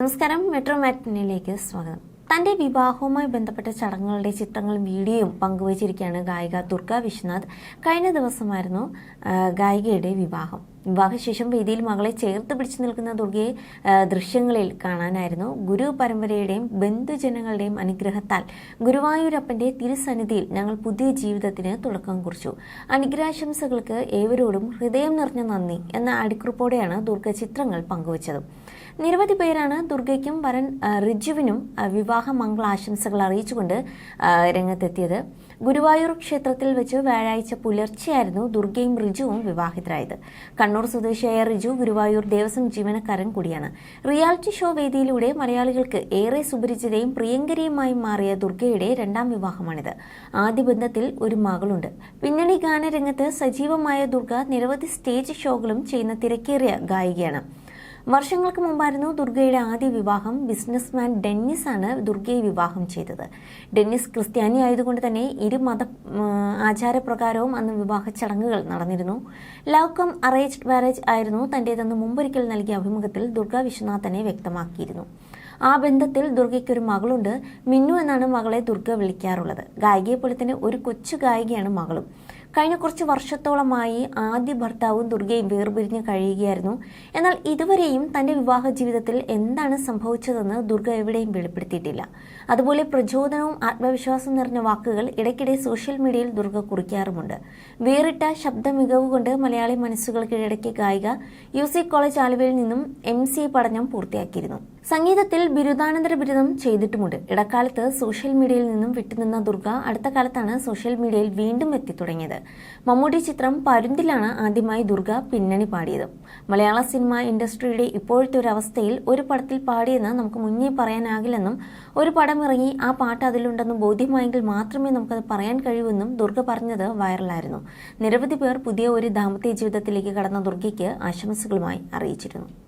നമസ്കാരം. മെട്രോ മാറ്റിനിലേക്ക് സ്വാഗതം. തന്റെ വിവാഹവുമായി ബന്ധപ്പെട്ട ചടങ്ങുകളുടെ ചിത്രങ്ങളും വീഡിയോയും പങ്കുവച്ചിരിക്കുകയാണ് ഗായിക ദുർഗ വിശ്വനാഥ്. കഴിഞ്ഞ ദിവസമായിരുന്നു ഗായികയുടെ വിവാഹം. വിവാഹശേഷം വേദിയിൽ മകളെ ചേർത്ത് പിടിച്ചു നിൽക്കുന്ന ദുർഗയെ ദൃശ്യങ്ങളിൽ കാണാനായിരുന്നു. ഗുരു പരമ്പരയുടെയും ബന്ധുജനങ്ങളുടെയും അനുഗ്രഹത്താൽ ഗുരുവായൂരപ്പന്റെ തിരുസന്നിധിയിൽ ഞങ്ങൾ പുതിയ ജീവിതത്തിന് തുടക്കം കുറിച്ചു. അനുഗ്രഹാശംസകൾക്ക് ഏവരോടും ഹൃദയം നിറഞ്ഞ നന്ദി എന്ന അടിക്കുറിപ്പോടെയാണ് ദുർഗ ചിത്രങ്ങൾ പങ്കുവച്ചത്. നിരവധി പേരാണ് ദുർഗയ്ക്കും വരൻ റിജുവിനും വിവാഹ മംഗളാശംസകൾ അറിയിച്ചുകൊണ്ട് രംഗത്തെത്തിയത്. ഗുരുവായൂർ ക്ഷേത്രത്തിൽ വെച്ച് വ്യാഴാഴ്ച പുലർച്ചെയായിരുന്നു ദുർഗയും റിജുവും വിവാഹിതരായത്. കണ്ണൂർ സ്വദേശിയായ റിജു ഗുരുവായൂർ ദേവസ്വം ജീവനക്കാരൻ കൂടിയാണ്. റിയാലിറ്റി ഷോ വേദിയിലൂടെ മലയാളികൾക്ക് ഏറെ സുപരിചിതയും പ്രിയങ്കരിയുമായി മാറിയ ദുർഗയുടെ രണ്ടാം വിവാഹമാണിത്. ആദ്യ ബന്ധത്തിൽ ഒരു മകളുണ്ട്. പിന്നണി ഗാനരംഗത്ത് സജീവമായ ദുർഗ നിരവധി സ്റ്റേജ് ഷോകളും ചെയ്യുന്ന തിരക്കേറിയ ഗായികയാണ്. വർഷങ്ങൾക്ക് മുമ്പായിരുന്നു ദുർഗയുടെ ആദ്യ വിവാഹം ബിസിനസ്മാൻ ഡെന്നിസ് ആണ് ദുർഗയെ വിവാഹം ചെയ്തത്. ഡെന്നിസ് ക്രിസ്ത്യാനി ആയതുകൊണ്ട് തന്നെ ഇരു മത ആചാരപ്രകാരവും അന്ന് വിവാഹ ചടങ്ങുകൾ നടന്നിരുന്നു. ലവ് കം അറേഞ്ച്ഡ് മാരേജ് ആയിരുന്നു തന്റേതെന്ന് മുമ്പൊരിക്കൽ നൽകിയ അഭിമുഖത്തിൽ ദുർഗ വിശ്വനാഥനെ വ്യക്തമാക്കിയിരുന്നു. ആ ബന്ധത്തിൽ ദുർഗയ്ക്കൊരു മകളുണ്ട്. മിന്നു എന്നാണ് മകളെ ദുർഗ വിളിക്കാറുള്ളത്. ഗായികയെ പോലെ തന്നെ ഒരു കൊച്ചു ഗായികയാണ് മകളും. കഴിഞ്ഞ കുറച്ച് വർഷത്തോളമായി ആദ്യ ഭർത്താവും ദുർഗയും വേർപിരിഞ്ഞ് കഴിയുകയായിരുന്നു. എന്നാൽ ഇതുവരെയും തന്റെ വിവാഹ ജീവിതത്തിൽ എന്താണ് സംഭവിച്ചതെന്ന് ദുർഗ എവിടെയും വെളിപ്പെടുത്തിയിട്ടില്ല. അതുപോലെ പ്രചോദനവും ആത്മവിശ്വാസം നിറഞ്ഞ വാക്കുകൾ ഇടയ്ക്കിടെ സോഷ്യൽ മീഡിയയിൽ ദുർഗ കുറിക്കാറുമുണ്ട്. വേറിട്ട ശബ്ദ മികവ് കൊണ്ട് മലയാളി മനസ്സുകൾ കീഴടക്കിയ ഗായിക യു സി കോളേജ് ആലുവയിൽ നിന്നും എം സി പഠനം പൂർത്തിയാക്കിയിരുന്നു. സംഗീതത്തിൽ ബിരുദാനന്തര ബിരുദം ചെയ്തിട്ടുമുണ്ട്. ഇടക്കാലത്ത് സോഷ്യൽ മീഡിയയിൽ നിന്നും വിട്ടുനിന്ന ദുർഗ അടുത്ത കാലത്താണ് സോഷ്യൽ മീഡിയയിൽ വീണ്ടും എത്തി തുടങ്ങിയത്. മമ്മൂട്ടി ചിത്രം പരുന്തിലാണ് ആദ്യമായി ദുർഗ പിന്നണി പാടിയത്. മലയാള സിനിമ ഇൻഡസ്ട്രിയുടെ ഇപ്പോഴത്തെ ഒരു അവസ്ഥയിൽ ഒരു പടത്തിൽ പാടിയെന്ന് നമുക്ക് മുന്നേ പറയാനാകില്ലെന്നും ഒരു പടം ഇറങ്ങി ആ പാട്ട് അതിലുണ്ടെന്നും ബോധ്യമായെങ്കിൽ മാത്രമേ നമുക്കത് പറയാൻ കഴിയൂവെന്നും ദുർഗ പറഞ്ഞത് വൈറലായിരുന്നു. നിരവധി പേർ പുതിയ ഒരു ദാമ്പത്യ ജീവിതത്തിലേക്ക് കടന്ന ദുർഗയ്ക്ക് ആശംസകളുമായി അറിയിച്ചിരുന്നു.